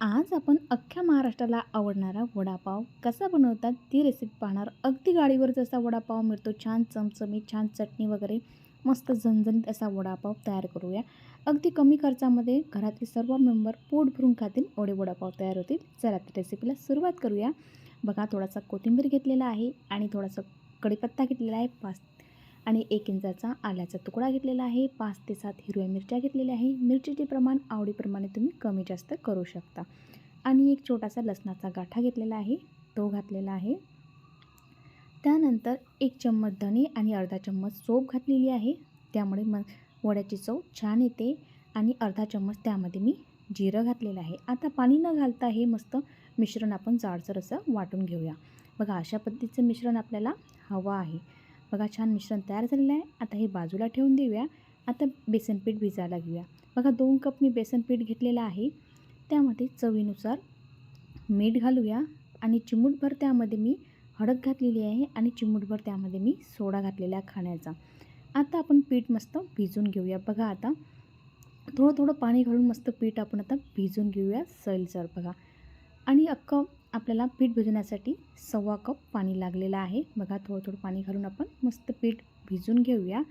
आज आपण अख्ख्या महाराष्ट्राला आवडणारा वडापाव कसा बनवतात ती रेसिपी पाहणार. अगदी गाडीवर जसा वडापाव मिळतो छान चमचमीत छान चटणी वगैरे मस्त झणझणीत असा वडापाव तयार करूया. अगदी कमी खर्चामध्ये घरातील सर्व मेंबर पोट भरून खातील ओढे वडापाव तयार होतील. चला तर रेसिपीला सुरुवात करूया. बघा थोडासा कोथिंबीर घेतलेला आहे आणि थोडासा कढीपत्ता घेतलेला आहे. पाच आणि एक इंचाचा आल्याचा तुकडा घेतलेला आहे. पाच ते सात हिरव्या मिरच्या घेतलेल्या आहे. मिरचीचे प्रमाण आवडीप्रमाणे तुम्ही कमी जास्त करू शकता. आणि एक छोटासा लसणाचा गाठा घेतलेला आहे. तो घातलेला आहे. त्यानंतर एक चम्मच धणे आणि अर्धा चम्मच सोप घातलेली आहे. त्यामुळे मग वड्याची चव छान येते आणि अर्धा चम्मच त्यामध्ये मी जिरं घातलेलं आहे. आता पाणी न घालता हे मस्त मिश्रण आपण जाडसर असं वाटून घेऊया. बघा अशा पद्धतीचं मिश्रण आपल्याला हवं आहे. बघा छान मिश्रण तयार झालेलं आहे. आता हे बाजूला ठेवून देऊया. आता बेसनपीठ भिजायला घेऊया. बघा दोन कप मी बेसन पीठ घेतलेलं आहे. त्यामध्ये चवीनुसार मीठ घालूया आणि चिमूटभर त्यामध्ये मी हळद घातलेली आहे आणि चिमूटभर त्यामध्ये मी सोडा घातलेला आहे खाण्याचा. आता आपण पीठ मस्त भिजून घेऊया. बघा आता थोडं थोडं पाणी घालून मस्त पीठ आपण आता भिजून घेऊया सैलसर. बघा. आणि अख्खं आपल्याला पीठ भिजवण्यासाठी सव्वा कप पाणी लागलेलं आहे. बघा थोडं थोडं पाणी घालून आपण मस्त पीठ भिजून घेऊया.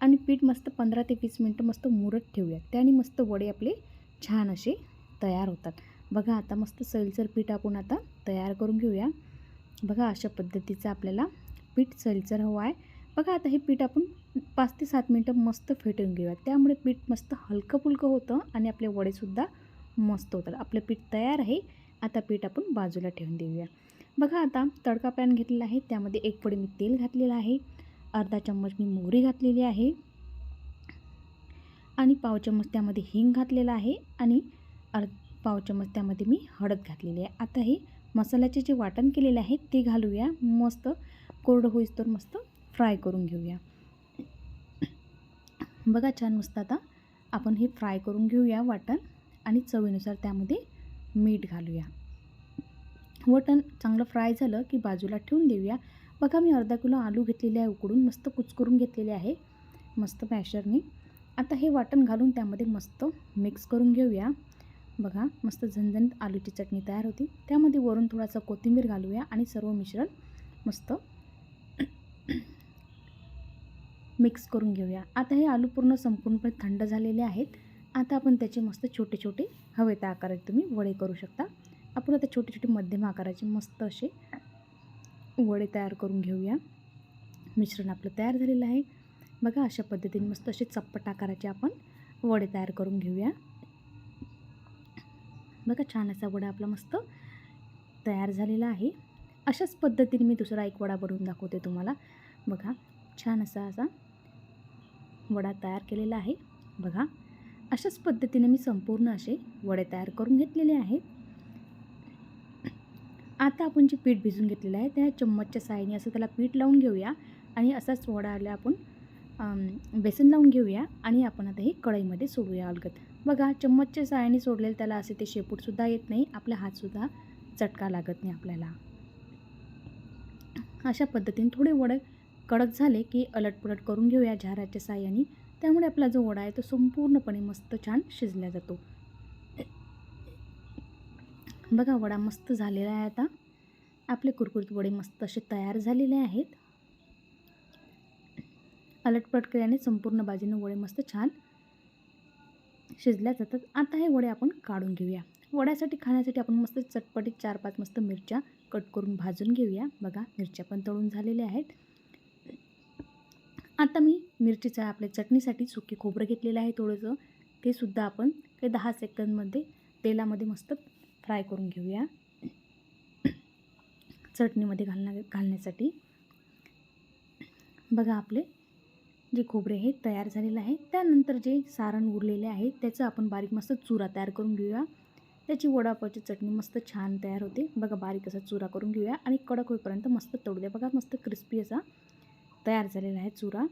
आणि पीठ मस्त पंधरा ते वीस मिनटं मस्त मुरत ठेवूया. त्याने मस्त वडे आपले छान असे तयार होतात. बघा आता मस्त सैलसर पीठ आपण आता तयार करून घेऊया. बघा अशा पद्धतीचं आपल्याला पीठ सैलसर हवं आहे. बघा आता हे पीठ आपण पाच ते सात मिनटं मस्त फेटून घेऊया. त्यामुळे पीठ मस्त हलकं फुलकं होतं आणि आपले वडेसुद्धा मस्त होतात. आपलं पीठ तयार आहे. आता पीठ आपण बाजूला ठेवून देऊया. बघा आता तडका पॅन घेतलेला आहे त्यामध्ये एक पडी मी तेल घातलेलं आहे अर्धा चम्मच मी मोहरी घातलेली आहे आणि पाव चम्मच त्यामध्ये हिंग घातलेला आहे आणि अर्ध पाव चम्मच त्यामध्ये मी हळद घातलेली आहे. आता हे मसाल्याचे जे वाटण केलेले आहे ते घालूया. मस्त कोरडं होईस तर मस्त फ्राय करून घेऊया. बघा छान मस्त आता आपण हे फ्राय करून घेऊया वाटण आणि चवीनुसार त्यामध्ये मीठ घालूया. वटण चांगलं फ्राय झालं की बाजूला ठेवून देऊया. बघा मी अर्धा किलो आलू घेतलेले आहे उकडून. मस्त कुचकरून घेतलेले आहे. मस्त मॅशरने आता हे वाटण घालून त्यामध्ये मस्त मिक्स करून घेऊया. बघा मस्त झणझणीत आलूची चटणी तयार होती. त्यामध्ये वरून थोडासा कोथिंबीर घालूया आणि सर्व मिश्रण मस्त मिक्स करून घेऊया. आता हे आलू पूर्ण संपूर्णपणे थंड झालेले आहेत. आता आपण त्याचे मस्त छोटे छोटे हवे त्या आकाराचे तुम्ही वडे करू शकता. आपण आता छोटे छोटे मध्यम आकाराचे मस्त असे वडे तयार करून घेऊया. मिश्रण आपलं तयार झालेलं आहे. बघा अशा पद्धतीने मस्त असे चप्पट आकाराचे आपण वडे तयार करून घेऊया. बघा छान असा वडा आपला मस्त तयार झालेला आहे. अशाच पद्धतीने मी दुसरा एक वडा बनवून दाखवते तुम्हाला. बघा छान असा असा वडा तयार केलेला आहे. बघा अशाच पद्धतीने मी संपूर्ण असे वडे तयार करून घेतलेले आहेत. आता आपण जे पीठ भिजून घेतलेलं आहे त्या चम्मचच्या साहाय्याने असं त्याला पीठ लावून घेऊया आणि असाच वडाला आपण बेसन लावून घेऊया आणि आपण आता हे कढईमध्ये सोडूया अलगत बघा चम्मचच्या साहाय्याने सोडलेलं त्याला असे ते शेपूटसुद्धा येत नाही आपला हातसुद्धा चटका लागत नाही आपल्याला. अशा पद्धतीने थोडे वडे कडक झाले की अलटपुलट करून घेऊया झाराच्या साहाय्याने. त्यामुळे आपला जो वडा आहे तो संपूर्णपणे मस्त छान शिजला जातो. बघा वडा मस्त झालेला आहे आता. आपले कुरकुरीत वडे मस्त असे तयार झालेले आहेत. अलटपट केल्याने संपूर्ण बाजूने वडे मस्त छान शिजल्या जातात. आता हे वडे आपण काढून घेऊया. वड्यासाठी खाण्यासाठी आपण मस्त चटपटीत चार पाच मस्त मिरच्या कट करून भाजून घेऊया. बघा मिरच्या पण तळून झालेल्या आहेत. आता मी मिरचीचा आपल्या चटणीसाठी सुके खोबरं घेतलेलं आहे थोडंसं. ते सुद्धा आपण ते दहा सेकंदमध्ये तेलामध्ये मस्त फ्राय करून घेऊया. चटणीमध्ये घालण्या घालण्यासाठी. बघा आपले जे खोबरे हे तयार झालेलं आहे. त्यानंतर जे सारण उरलेले आहे त्याचं आपण बारीक मस्त चुरा तयार करून घेऊया. त्याची वडापावची चटणी मस्त छान तयार होते. बघा बारीक असा चुरा करून घेऊया. आणि कडक होईपर्यंत मस्त तळू द्या. बघा मस्त क्रिस्पी असा तयार झालेला आहे चुरा.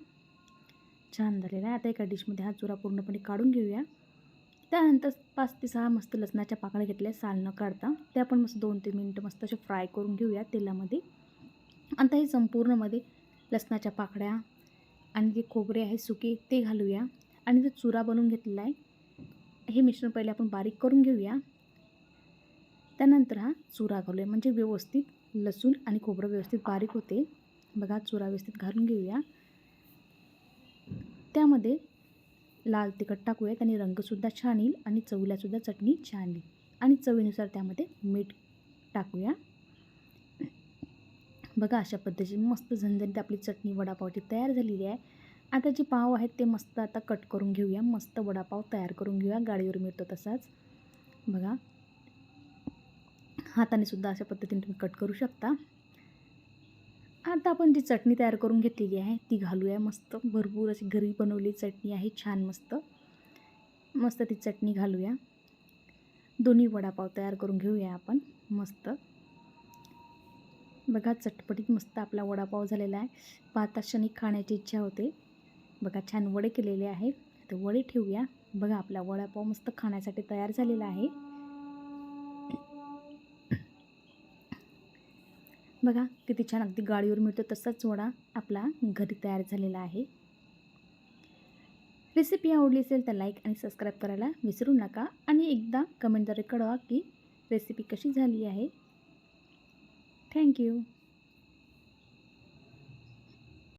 छान झालेला आहे. आता एका डिशमध्ये हा चुरा पूर्णपणे काढून घेऊया. त्यानंतर पाच ते सहा मस्त लसणाच्या पाकळ्या घेतल्या. साल न काढता. त्या पण मस्त दोन तीन मिनटं मस्त असे फ्राय करून घेऊया तेलामध्ये. आता हे संपूर्णमध्ये लसणाच्या पाकळ्या आणि जे खोबरे आहे सुके ते घालूया. आणि जो चुरा बनवून घेतलेला आहे हे मिश्रण पहिले आपण बारीक करून घेऊया. त्यानंतर हा चुरा घालूया. म्हणजे व्यवस्थित लसूण आणि खोबरं व्यवस्थित बारीक होते. बघा चुरा व्यवस्थित घालून घेऊया. त्यामध्ये लाल तिखट टाकूयात आणि रंगसुद्धा छान येईल आणि चवीलासुद्धा चटणी छान येईल. आणि चवीनुसार त्यामध्ये मीठ टाकूया. बघा अशा पद्धतीची मस्त झणझणीत आपली चटणी वडापावची तयार झालेली आहे. आता जे पाव आहेत ते मस्त आता कट करून घेऊया. मस्त वडापाव तयार करून घेऊया. गाडीवर मिळतो तसाच. बघा. हाताने सुद्धा अशा पद्धतीने तुम्ही कट करू शकता. आता आपण जी चटणी तयार करून घेतलेली आहे ती घालूया मस्त. भरपूर अशी घरी बनवलेली चटणी आहे छान मस्त. मस्त ती चटणी घालूया. दोन्ही वडापाव तयार करून घेऊया आपण मस्त. बघा चटपटीत मस्त आपला वडापाव झालेला आहे. पाहता क्षणी खाण्याची इच्छा होते. बघा छान वडे केलेले आहेत. तर वडे ठेवूया. बघा आपला वडापाव मस्त खाण्यासाठी तयार झालेला आहे. बघा किती छान. अगदी गाडीवर मिळतो तसाच वडा आपला घरी तयार झालेला आहे. रेसिपी आवडली असेल तर लाईक आणि सबस्क्राईब करायला विसरू नका. आणि एकदा कमेंटद्वारे कळवा की रेसिपी कशी झाली आहे. थँक्यू